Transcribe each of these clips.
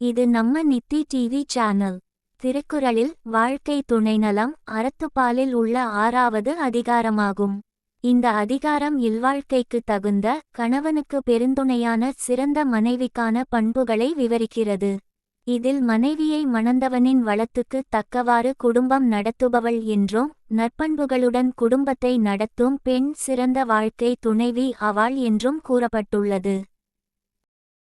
இது நம்ம NITI TV channel திருக்குறளில் வாழ்க்கை துணைநலம் அறத்துப்பாலில் உள்ள ஆறாவது அதிகாரமாகும். இந்த அதிகாரம் இல்வாழ்க்கைக்கு தகுந்த கணவனுக்கு பெருந்துணையான சிறந்த மனைவிக்கான பண்புகளை விவரிக்கிறது. இதில் மனைவியை மணந்தவனின் வளத்துக்கு தக்கவாறு குடும்பம் நடத்துபவள் என்றும் நற்பண்புகளுடன் குடும்பத்தை நடத்தும் பெண் சிறந்த வாழ்க்கை துணைவி அவாள் என்றும் கூறப்பட்டுள்ளது.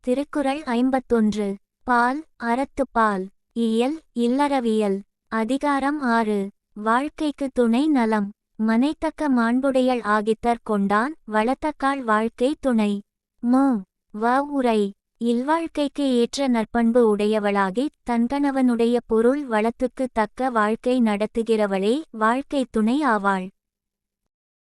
திருக்குறள் ஐம்பத்தொன்று. பால் அறத்துப்பால் இயல் இல்லறவியல். அதிகாரம் ஆறு. வாழ்க்கைக்கு துணை நலம். மனைத்தக்க மாண்புடையள் ஆகித்தற் கொண்டான் வளத்தக்காள் வாழ்க்கை துணை. மு. வ. உரை. இல்வாழ்க்கைக்கு ஏற்ற நற்பண்பு உடையவளாகி தன்கணவனுடைய பொருள் வளத்துக்கு தக்க வாழ்க்கை நடத்துகிறவளே வாழ்க்கை துணை ஆவாள்.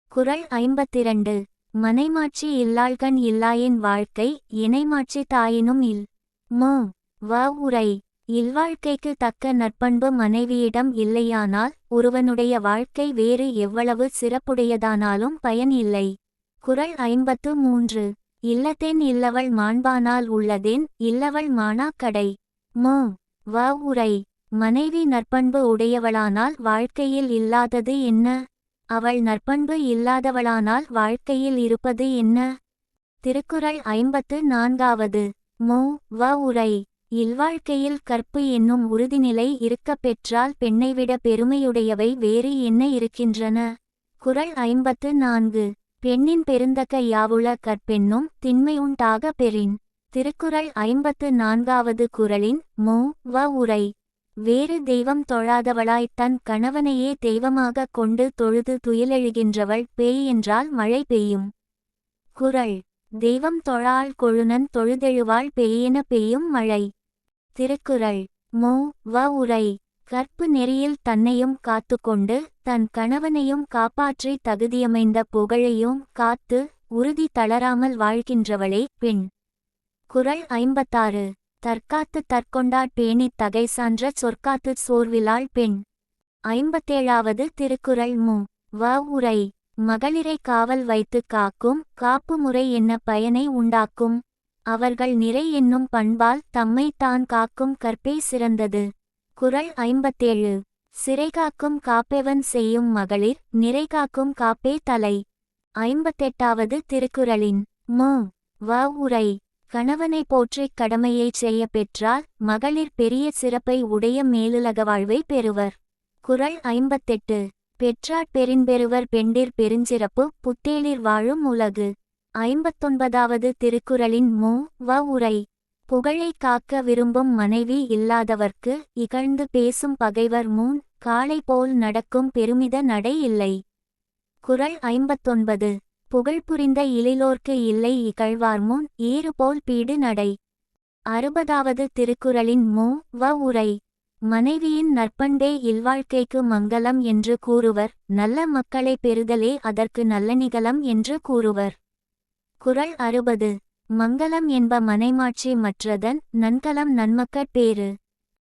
குறள் ஐம்பத்திரண்டு. மனைமாட்சி இல்லாள்கண் இல்லாயின் வாழ்க்கை இணைமாட்சி தாயினும் இல். மு. வ உரை. இல்வாழ்க்கைக்கு தக்க நற்பண்பு மனைவியிடம் இல்லையானால் ஒருவனுடைய வாழ்க்கை வேறு எவ்வளவு சிறப்புடையதானாலும் பயன் இல்லை. குறள் ஐம்பத்து மூன்று. இல்லத்தேன் இல்லவள் மாண்பானால் உள்ளதேன் இல்லவள் மானாக்கடை. மு. வ உரை. மனைவி நற்பண்பு உடையவளானால் வாழ்க்கையில் இல்லாதது என்ன? அவள் நற்பண்பு இல்லாதவளானால் வாழ்க்கையில் இருப்பது என்ன? திருக்குறள் ஐம்பத்து நான்காவது. மு. வ உரை. இல்வாழ்க்கையில் கற்பு என்னும் உறுதிநிலை இருக்கப் பெற்றால் பெண்ணைவிட பெருமையுடையவை வேறு என்ன இருக்கின்றன? குறள் ஐம்பத்து நான்கு. பெண்ணின் பெருந்தக்க யாவுள கற்பெண்ணும் திண்மையுண்டாக பெறின். திருக்குறள் ஐம்பத்து நான்காவது குறளின் மு. வ உரை. வேறு தெய்வம் தொழாதவளாய் தன் கணவனையே தெய்வமாகக் கொண்டு தொழுது துயிலெழுகின்றவள் பேய் என்றால் மழை பெய்யும். குறள். தெய்வம் தொழாள் கொழுனன் தொழுதெழுவாள் பெய்யென பெய்யும் மழை. திருக்குறள் மு வ உரை. கற்பு நெறியில் தன்னையும் காத்துக்கொண்டு தன் கணவனையும் காப்பாற்றி தகுதியமைந்த புகழையும் காத்து உறுதி தளராமல் வாழ்கின்றவளே பெண். குறள் ஐம்பத்தாறு. தற்காத்து தற்கொண்டாற் பேணித் தகை சான்ற சொற்காத்து சோர்விலாள் பெண். ஐம்பத்தேழாவது திருக்குறள் மு வ உரை. மகளிரை காவல் வைத்து காக்கும் காப்பு முறை என்ன பயனை உண்டாக்கும்? அவர்கள் நிறை என்னும் பண்பால் தம்மை தான் காக்கும் கற்பே சிறந்தது. குறள் ஐம்பத்தேழு. சிறைகாக்கும் காப்பெவன் செய்யும் மகளிர் நிறைகாக்கும் காப்பே தலை. ஐம்பத்தெட்டாவது திருக்குறளின் மு. வ. உரை. கணவனை போற்றிக் கடமையைச் செய்ய பெற்றால் மகளிர் பெரிய சிறப்பை உடைய மேலுலக வாழ்வை பெறுவர். குரல் ஐம்பத்தெட்டு. பெற்றாற் பெரும்பெருவர் பெண்டிர் பெருஞ்சிறப்பு புத்தேளிர் வாழும் உலகு. ஐம்பத்தொன்பதாவது திருக்குறளின் மு வ உரை. புகழை காக்க விரும்பும் மனைவி இல்லாதவர்க்கு இகழ்ந்து பேசும் பகைவர் மூன் காளை போல் நடக்கும் பெருமித நடை இல்லை. குறள் ஐம்பத்தொன்பது. புகழ் புரிந்த இளிலோர்க்கு இல்லை இகழ்வார் முன் ஏறு போல் பீடு நடை. அறுபதாவது திருக்குறளின் மு வ உரை. மனைவியின் நற்பண்பே இல்வாழ்க்கைக்கு மங்கலம் என்று கூறுவர் நல்ல மக்களை பெறுதலே அதற்கு நல்ல நிகலம் என்று கூறுவர். குறள் அறுபது. மங்கலம் என்ப மனைமாட்சி மற்றதன் நன்கலம் நன்மக்கட் பேறு.